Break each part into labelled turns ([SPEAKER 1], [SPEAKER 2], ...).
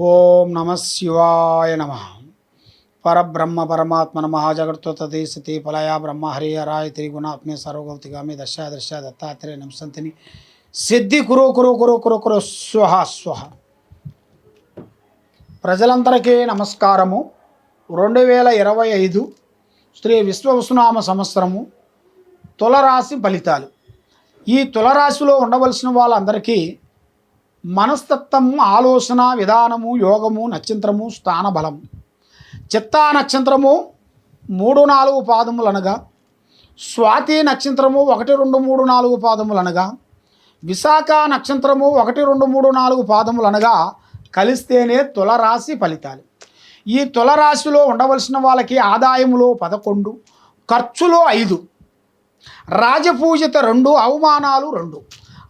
[SPEAKER 1] ఓం నమ శివాయ నమ. పరబ్రహ్మ పరమాత్మ నమ. జగత్తుతది సతి ఫలయ బ్రహ్మ హరి హరాయ త్రిగుణాత్మే సర్వగౌతిగామి దశ దశ దత్తాత్రేయ నమసంతిని సిద్ధి కురు కురు కురు కురు కురు స్వహ స్వహ. ప్రజలందరికీ నమస్కారము. రెండు వేల ఇరవై ఐదు శ్రీ విశ్వవసునామ సంవత్సరము తులరాశి ఫలితాలు. ఈ తులరాశిలో ఉండవలసిన వాళ్ళందరికీ మనస్తత్వము ఆలోచన విధానము యోగము నక్షత్రము స్థానబలం. చిత్తా నక్షత్రము మూడు నాలుగు పాదములు అనగా స్వాతి నక్షత్రము ఒకటి రెండు మూడు నాలుగు పాదములు అనగా విశాఖ నక్షత్రము ఒకటి రెండు మూడు నాలుగు పాదములు అనగా కలిస్తేనే తులరాశి ఫలితాలు. ఈ తులరాశిలో ఉండవలసిన వాళ్ళకి ఆదాయములో పదకొండు ఖర్చులో ఐదు రాజపూజిత రెండు అవమానాలు రెండు.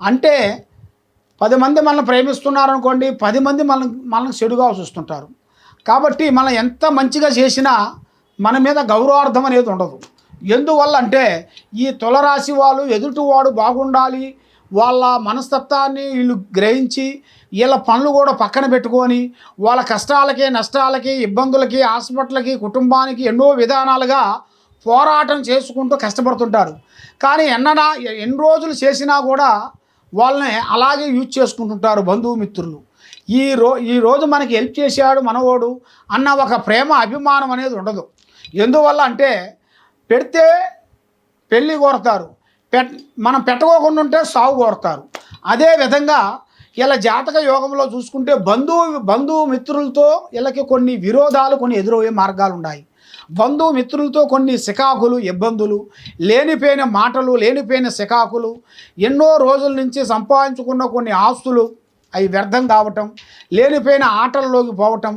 [SPEAKER 1] అంటే పది మంది మనల్ని ప్రేమిస్తున్నారు అనుకోండి పది మంది మనల్ని మనల్ని చెడుగా చూస్తుంటారు. కాబట్టి మనం ఎంత మంచిగా చేసినా మన మీద గౌరవార్థం అనేది ఉండదు. ఎందువల్ల అంటే ఈ తులరాశి వాళ్ళు ఎదుటివాడు బాగుండాలి వాళ్ళ మనస్తత్వాన్ని వీళ్ళు గ్రహించి వీళ్ళ పనులు కూడా పక్కన పెట్టుకొని వాళ్ళ కష్టాలకి నష్టాలకి ఇబ్బందులకి హాస్పిటల్కి కుటుంబానికి ఎన్నో విధానాలుగా పోరాటం చేసుకుంటూ కష్టపడుతుంటారు. కానీ ఎన్నడా ఎన్ని రోజులు చేసినా కూడా వాళ్ళని అలాగే యూజ్ చేసుకుంటుంటారు బంధుమిత్రులు. ఈ రో ఈ రోజు మనకి హెల్ప్ చేశాడు మనవోడు అన్న ఒక ప్రేమ అభిమానం అనేది ఉండదు. ఎందువల్ల అంటే పెడితే పెళ్ళి కోరతారు. పెట్ మనం పెట్టకోకుండా ఉంటే సాగు కోరతారు. అదే విధంగా ఇలా జాతక యోగంలో చూసుకుంటే బంధువు బంధువు మిత్రులతో వీళ్ళకి కొన్ని విరోధాలు కొన్ని ఎదురయ్యే మార్గాలు ఉన్నాయి. బంధుమిత్రులతో కొన్ని సికాకులు ఇబ్బందులు లేనిపోయిన మాటలు లేనిపోయిన సికాకులు ఎన్నో రోజుల నుంచి సంపాదించుకున్న కొన్ని ఆస్తులు అవి వ్యర్థం కావటం లేనిపోయిన ఆటల్లోకి పోవటం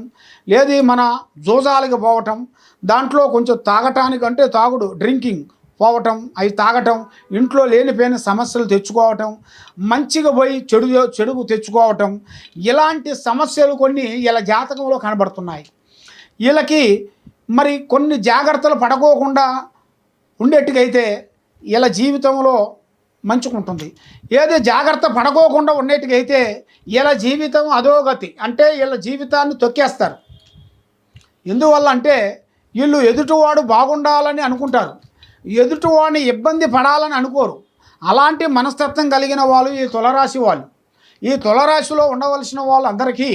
[SPEAKER 1] లేదు మన జోజాలకి పోవటం దాంట్లో కొంచెం తాగటానికి అంటే తాగుడు డ్రింకింగ్ పోవటం అవి తాగటం ఇంట్లో లేనిపోయిన సమస్యలు తెచ్చుకోవటం మంచిగా పోయి చెడు చెడుకు తెచ్చుకోవటం ఇలాంటి సమస్యలు కొన్ని ఇలా జాతకంలో కనబడుతున్నాయి. వీళ్ళకి మరి కొన్ని జాగ్రత్తలు పడకోకుండా ఉండేట్టుకైతే ఇలా జీవితంలో మంచుకుంటుంది. ఏది జాగ్రత్త పడకోకుండా ఉండేట్టుకైతే ఇలా జీవితం అధోగతి అంటే వీళ్ళ జీవితాన్ని తొక్కేస్తారు. ఎందువల్ల అంటే వీళ్ళు ఎదుటివాడు బాగుండాలని అనుకుంటారు. ఎదుటివాడిని ఇబ్బంది పడాలని అనుకోరు. అలాంటి మనస్తత్వం కలిగిన వాళ్ళు ఈ తులరాశి వాళ్ళు. ఈ తులరాశిలో ఉండవలసిన వాళ్ళందరికీ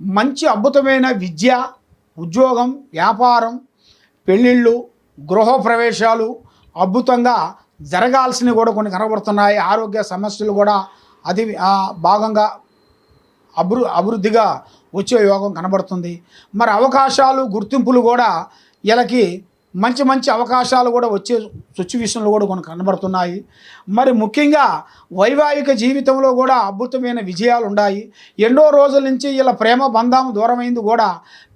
[SPEAKER 1] మంచి అద్భుతమైన విద్య ఉద్యోగం వ్యాపారం పెళ్ళిళ్ళు గృహప్రవేశాలు అద్భుతంగా జరగాల్సినవి కూడా కొన్ని కనబడుతున్నాయి. ఆరోగ్య సమస్యలు కూడా అది భాగంగా అభివృ అభివృద్ధిగా వచ్చే యోగం కనబడుతుంది. మరి అవకాశాలు గుర్తింపులు కూడా వీళ్ళకి మంచి మంచి అవకాశాలు కూడా వచ్చే సిచ్యువేషన్లు కూడా కొన్ని కనబడుతున్నాయి. మరి ముఖ్యంగా వైవాహిక జీవితంలో కూడా అద్భుతమైన విజయాలు ఉన్నాయి. ఎన్నో రోజుల నుంచి వీళ్ళ ప్రేమ బంధం దూరమైంది కూడా.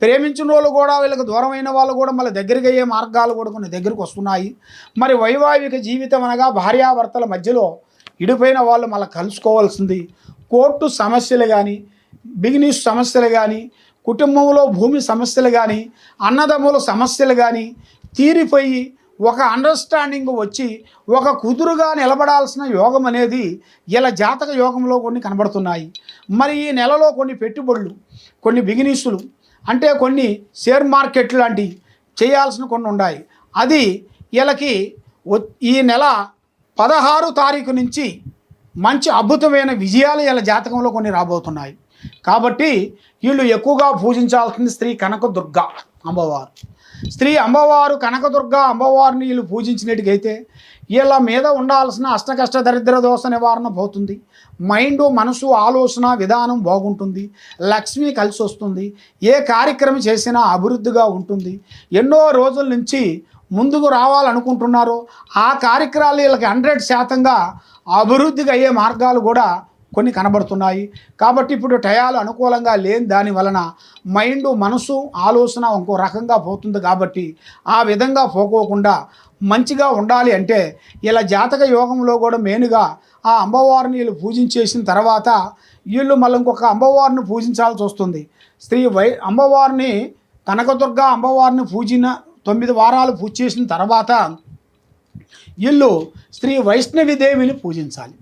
[SPEAKER 1] ప్రేమించిన వాళ్ళు కూడా వీళ్ళకి దూరమైన వాళ్ళు కూడా మళ్ళీ దగ్గరికి అయ్యే మార్గాలు కూడా కొన్ని దగ్గరికి వస్తున్నాయి. మరి వైవాహిక జీవితం అనగా భార్యాభర్తల మధ్యలో ఇడిపోయిన వాళ్ళు మళ్ళీ కలుసుకోవాల్సింది. కోర్టు సమస్యలు కానీ బిజినెస్ సమస్యలు కానీ కుటుంబంలో భూమి సమస్యలు కానీ అన్నదమ్ముల సమస్యలు కానీ తీరిపోయి ఒక అండర్స్టాండింగ్ వచ్చి ఒక కుదురుగా నిలబడాల్సిన యోగం అనేది ఇలా జాతక యోగంలో కొన్ని కనబడుతున్నాయి. మరి ఈ నెలలో కొన్ని పెట్టుబడులు కొన్ని బిగినీసులు అంటే కొన్ని షేర్ మార్కెట్ లాంటివి చేయాల్సిన కొన్ని ఉన్నాయి. అది వీళ్ళకి ఈ నెల పదహారు తారీఖు నుంచి మంచి అద్భుతమైన విజయాలు వీళ్ళ జాతకంలో కొన్ని రాబోతున్నాయి. కాబట్టి వీళ్ళు ఎక్కువగా పూజించాల్సింది స్త్రీ కనకదుర్గ అమ్మవారు. స్త్రీ అమ్మవారు కనకదుర్గ అమ్మవారిని వీళ్ళు పూజించినట్టుకైతే వీళ్ళ మీద ఉండాల్సిన అష్టకష్ట దరిద్ర దోష నివారణ పోతుంది. మైండ్ మనసు ఆలోచన విధానం బాగుంటుంది. లక్ష్మి కలిసి వస్తుంది ఏ కార్యక్రమం చేసినా అభివృద్ధిగా ఉంటుంది. ఎన్నో రోజుల నుంచి ముందుకు రావాలనుకుంటున్నారో. ఆ కార్యక్రమాలు వీళ్ళకి హండ్రెడ్ శాతంగా అభివృద్ధిగా అయ్యే మార్గాలు కూడా కొన్ని కనబడుతున్నాయి. కాబట్టి ఇప్పుడు టయాలు అనుకూలంగా లేని దాని వలన మైండ్ మనసు ఆలోచన ఇంకో రకంగా పోతుంది కాబట్టి ఆ విధంగా పోకోకుండా మంచిగా ఉండాలి అంటే ఇలా జాతక యోగంలో కూడా మెయిన్గా ఆ అమ్మవారిని వీళ్ళు పూజించేసిన తర్వాత వీళ్ళు మళ్ళీ ఇంకొక అమ్మవారిని పూజించాల్సి వస్తుంది. స్త్రీ వై అమ్మవారిని కనకదుర్గ అమ్మవారిని పూజిన తొమ్మిది వారాలు పూజ చేసిన తర్వాత వీళ్ళు శ్రీ వైష్ణవి దేవిని పూజించాలి.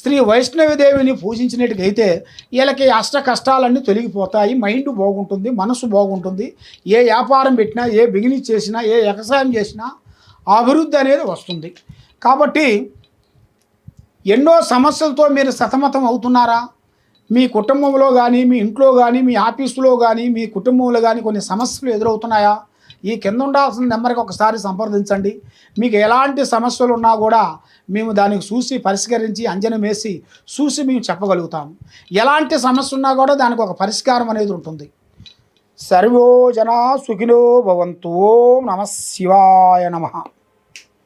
[SPEAKER 1] శ్రీ వైష్ణవి దేవిని పూజించినట్టుగైతే వీళ్ళకి అష్ట కష్టాలన్నీ తొలగిపోతాయి. మైండ్ బాగుంటుంది మనసు బాగుంటుంది. ఏ వ్యాపారం పెట్టినా ఏ బిగినింగ్ చేసినా ఏ వ్యవసాయం చేసినా అభివృద్ధి అనేది వస్తుంది. కాబట్టి ఎన్నో సమస్యలతో మీరు సతమతం అవుతున్నారా? మీ కుటుంబంలో కానీ మీ ఇంట్లో కానీ మీ ఆఫీసులో కానీ మీ కుటుంబంలో కానీ కొన్ని సమస్యలు ఎదురవుతున్నాయా? ఈ కింద ఉండాల్సిన నెంబర్కి ఒకసారి సంప్రదించండి. మీకు ఎలాంటి సమస్యలు ఉన్నా కూడా మేము దానికి చూసి పరిష్కరించి అంజనం వేసి చూసి మేము చెప్పగలుగుతాము ఎలాంటి సమస్య ఉన్నా కూడా దానికి ఒక పరిష్కారం అనేది ఉంటుంది. సర్వో జనా సుఖినో భవంతు. ఓం నమ శివాయ నమః.